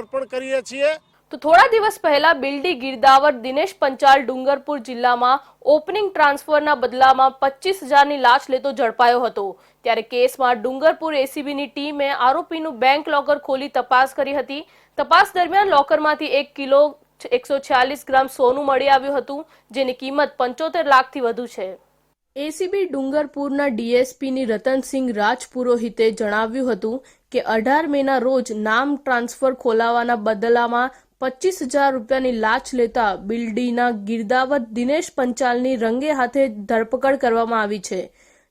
અર્પણ કરીએ છીએ. તો થોડા દિવસ પહેલા બિલ્ડી ગિરદાવર દિનેશ પંચાલ ડુંગરપુર જિલ્લામાં ઓપનિંગ ટ્રાન્સફરના બદલામાં પચીસ હજારની લાંચ લેતો ઝડપાયો હતો. ત્યારે કેસમાં ડુંગરપુર એસીબીની ટીમે આરોપીનું બેંક લોકર ખોલી તપાસ કરી હતી. તપાસ દરમિયાન લોકરમાંથી એક કિલો એકસો ગ્રામ સોનું મળી આવ્યું હતું, જેની કિંમત પંચોતેર લાખથી વધુ છે. એસીબી ડુંગરપુરના ડીએસપીની રતનસિંહ રાજપુરોહિતે જણાવ્યું હતું કે અઢાર મેના રોજ નામ ટ્રાન્સફર ખોલાવાના બદલામાં પચીસ હજાર રૂપિયાની લાંચ લેતા બિલ્ડીના ગિરદાવત દિનેશ પંચાલની રંગે હાથે ધરપકડ કરવામાં આવી છે.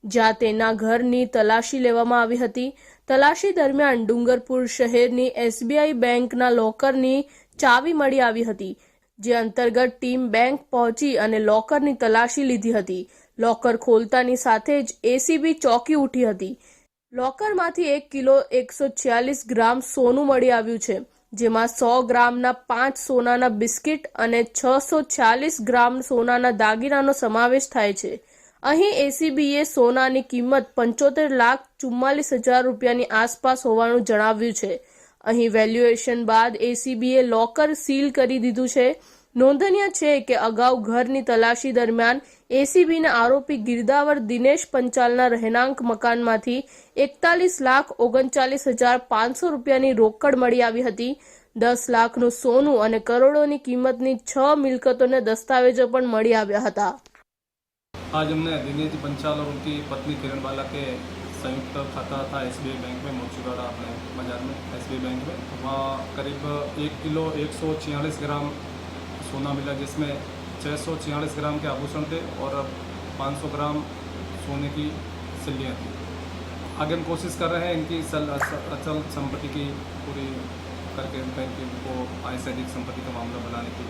જ્યાં તેના ઘરની તલાશી લેવામાં આવી હતી. તલાશી દરમિયાન ડુંગરપુર શહેરની એસબીઆઈ બેંકના લોકરની ચાવી મળી આવી હતી, જે અંતર્ગત ટીમ બેંક પહોંચી અને લોકરની તલાશી લીધી હતી. લોકર ખોલતાની સાથે જ એસીબી ચોકી ઉઠી હતી. લોકરમાંથી એક કિલો એકસો ગ્રામ સોનું મળી આવ્યું છે, જેમાં સો ગ્રામના પાંચ સોનાના બિસ્કિટ અને છસો ગ્રામ સોનાના દાગીનાનો સમાવેશ થાય છે. અહીં એસીબીએ સોનાની કિંમત પંચોતેર લાખ ચુમ્માલીસ હજાર રૂપિયાની આસપાસ હોવાનું જણાવ્યું છે. અહીં વેલ્યુએશન બાદ એસીબીએ લોકર સીલ કરી દીધું છે. નોંધનીય છે કે અગાઉ ઘરની તલાશી દરમિયાન એસીબીના આરોપી ગિરદાવર દિનેશ પંચાલના રહેણાંક મકાનમાંથી એકતાલીસ લાખ ઓગણચાલીસ હજાર પાંચસો રૂપિયાની રોકડ મળી આવી હતી દસ લાખનું સોનું અને કરોડોની કિંમતની છ મિલકતોને દસ્તાવેજો પણ મળી આવ્યા હતા आज हमने दिनेश जी पंचाल और उनकी पत्नी किरण बाला के संयुक्त खाता था एस बैंक में मोचीवाड़ा अपने बाजार में एस बैंक में वहाँ करीब एक किलो एक सौ छियालीस ग्राम सोना मिला जिसमें छः सौ छियालीस ग्राम के आभूषण थे और पाँच सौ ग्राम सोने की सिल्लियाँ थी। आगे हम कोशिश कर रहे हैं इनकी सल- अचल संपत्ति की पूरी करके बैंक इनको आय से अधिक संपत्ति का मामला बनाने की।